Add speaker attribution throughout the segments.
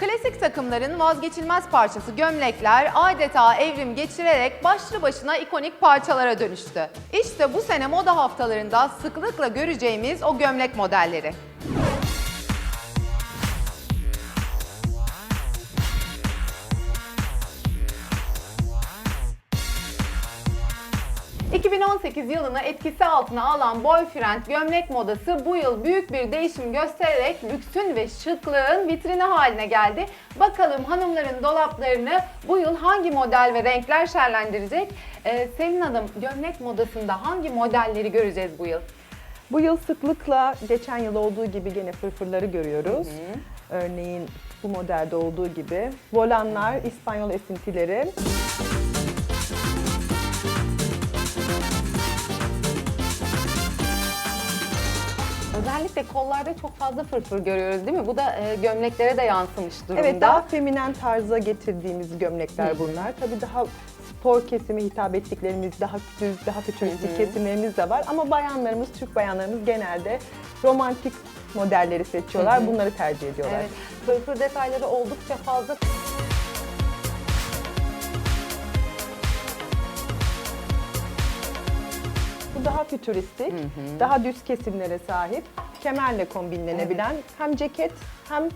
Speaker 1: Klasik takımların vazgeçilmez parçası gömlekler adeta evrim geçirerek başlı başına ikonik parçalara dönüştü. İşte bu sene moda haftalarında sıklıkla göreceğimiz o gömlek modelleri. ...2018 yılını etkisi altına alan boyfriend gömlek modası bu yıl büyük bir değişim göstererek lüksün ve şıklığın vitrini haline geldi. Bakalım hanımların dolaplarını bu yıl hangi model ve renkler şerlendirecek? Ee, Selin Hanım gömlek modasında hangi modelleri göreceğiz bu yıl?
Speaker 2: Bu yıl sıklıkla geçen yıl olduğu gibi gene fırfırları görüyoruz. Örneğin bu modelde olduğu gibi. Volanlar, İspanyol esintileri.
Speaker 1: Özellikle kollarda çok fazla fırfır görüyoruz değil mi? Bu da e, gömleklere de yansımış durumda.
Speaker 2: Evet daha feminen tarza getirdiğimiz gömlekler bunlar. Tabii daha spor kesimi hitap ettiklerimiz, daha düz, daha fütüristik kesimlerimiz de var. Ama bayanlarımız, Türk bayanlarımız genelde romantik modelleri seçiyorlar. Bunları tercih ediyorlar.
Speaker 1: Evet, fırfır detayları oldukça fazla.
Speaker 2: Daha fütüristik, daha düz kesimlere sahip, kemerle kombinlenebilen hem ceket hem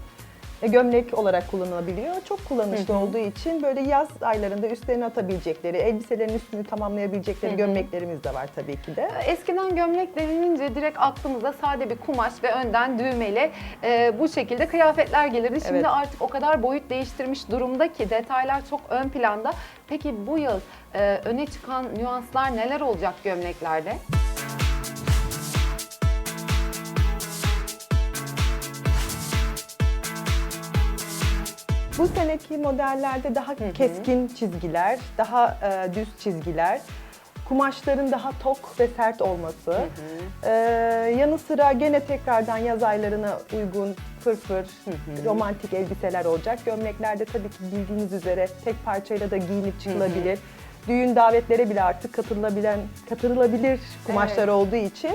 Speaker 2: gömlek olarak kullanılabiliyor. Çok kullanışlı olduğu için böyle yaz aylarında üstlerine atabilecekleri, elbiselerin üstünü tamamlayabilecekleri gömleklerimiz de var tabii ki de.
Speaker 1: Eskiden gömlek denilince direkt aklımıza sade bir kumaş ve önden düğmeli e, bu şekilde kıyafetler gelirdi. Şimdi
Speaker 2: Evet.
Speaker 1: artık o kadar boyut değiştirmiş durumda ki detaylar çok ön planda. Peki bu yıl e, öne çıkan nüanslar neler olacak gömleklerde?
Speaker 2: Bu seneki modellerde daha keskin çizgiler, daha e, düz çizgiler, kumaşların daha tok ve sert olması, e, yanı sıra gene tekrardan yaz aylarına uygun fırfır, romantik elbiseler olacak. Gömleklerde tabii ki bildiğiniz üzere tek parçayla da giyinip çıkılabilir. Düğün davetlere bile artık katılılabilen, katılabilir kumaşlar olduğu için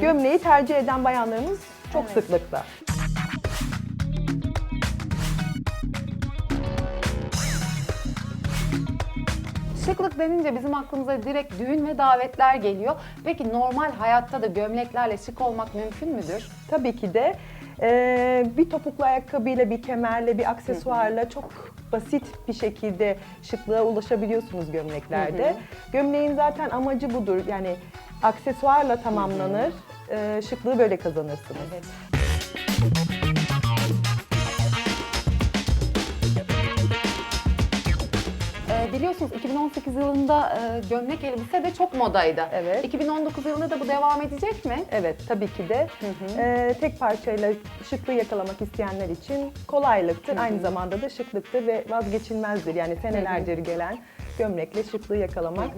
Speaker 2: gömleği tercih eden bayanlarımız çok
Speaker 1: Evet.
Speaker 2: sıklıkla.
Speaker 1: Şıklık denince bizim aklımıza direkt düğün ve davetler geliyor. Peki normal hayatta da gömleklerle şık olmak mümkün müdür?
Speaker 2: Tabii ki de eee, bir topuklu ayakkabıyla, bir kemerle, bir aksesuarla çok basit bir şekilde şıklığa ulaşabiliyorsunuz gömleklerde. Gömleğin zaten amacı budur. Yani aksesuarla tamamlanır, eee, şıklığı böyle kazanırsınız.
Speaker 1: Evet. Biliyorsunuz 2018 yılında e, gömlek elbise de çok modaydı.
Speaker 2: Evet.
Speaker 1: 2019 yılında da bu devam edecek mi?
Speaker 2: Evet, tabii ki de eee, tek parçayla şıklığı yakalamak isteyenler için kolaylıktır. Aynı zamanda da şıklıktır ve vazgeçilmezdir. Yani senelerdir gelen gömlekle şıklığı yakalamak.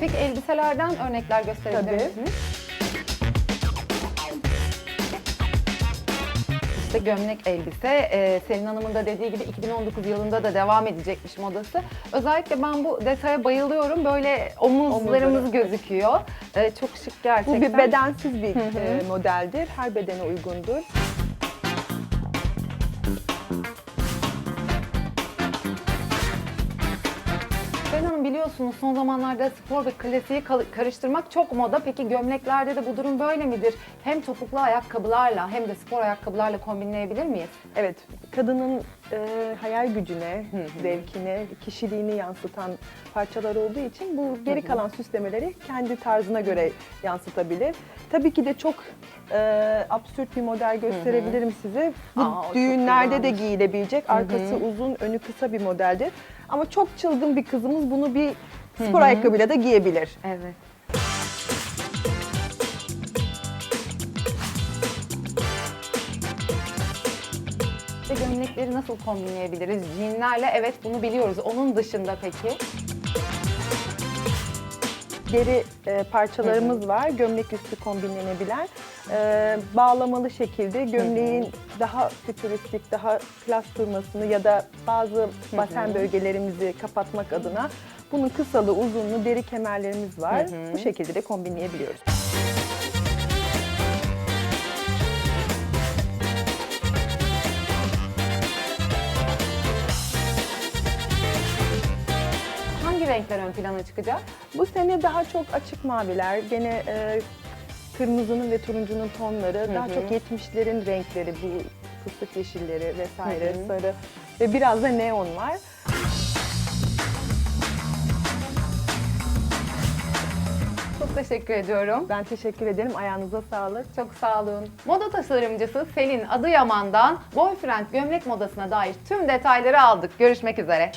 Speaker 1: Peki elbiselerden örnekler gösterebilir misiniz? İşte gömlek elbise, e, Selin Hanım'ın da dediği gibi 2019 yılında da devam edecekmiş modası. Özellikle ben bu detaya bayılıyorum. Böyle omuzlarımız
Speaker 2: Omuzları.
Speaker 1: gözüküyor. E, çok şık gerçekten.
Speaker 2: Bu bir bedensiz bir e, modeldir. Her bedene uygundur.
Speaker 1: Selin Hanım biliyorsunuz son zamanlarda spor ve klasiği karıştırmak çok moda. Peki gömleklerde de bu durum böyle midir? Hem topuklu ayakkabılarla hem de spor ayakkabılarla kombinleyebilir miyiz?
Speaker 2: Evet, kadının e, hayal gücüne, zevkine, kişiliğini yansıtan parçalar olduğu için bu geri kalan süslemeleri kendi tarzına göre yansıtabilir. Tabii ki de çok e, absürt bir model gösterebilirim size. Bu
Speaker 1: Aa, o çok
Speaker 2: düğünlerde de
Speaker 1: güzelmiş.
Speaker 2: giyilebilecek, arkası uzun, önü kısa bir modeldir. Ama çok çılgın bir kızımız bunu bir spor ayakkabıyla da giyebilir.
Speaker 1: Evet. İşte gömlekleri nasıl kombinleyebiliriz? Jeanlerle evet bunu biliyoruz. Onun dışında peki?
Speaker 2: deri e, parçalarımız var. Gömlek üstü kombinlenebilen e, bağlamalı şekilde gömleğin daha fütüristik, daha klas durmasını ya da bazı basen bölgelerimizi kapatmak adına bunun kısalı, uzunlu deri kemerlerimiz var. Bu şekilde de kombinleyebiliyoruz.
Speaker 1: Hangi renkler ön plana çıkacak?
Speaker 2: Bu sene daha çok açık maviler, gene e, kırmızının ve turuncunun tonları, daha çok 70'lerin renkleri, bu fıstık yeşilleri vesaire,
Speaker 1: Hı hı.
Speaker 2: sarı ve biraz da neon var.
Speaker 1: Çok teşekkür ediyorum.
Speaker 2: Ben teşekkür ederim, ayağınıza sağlık.
Speaker 1: Çok sağ olun. Moda tasarımcısı Selin Adıyaman'dan boyfriend gömlek modasına dair tüm detayları aldık. Görüşmek üzere.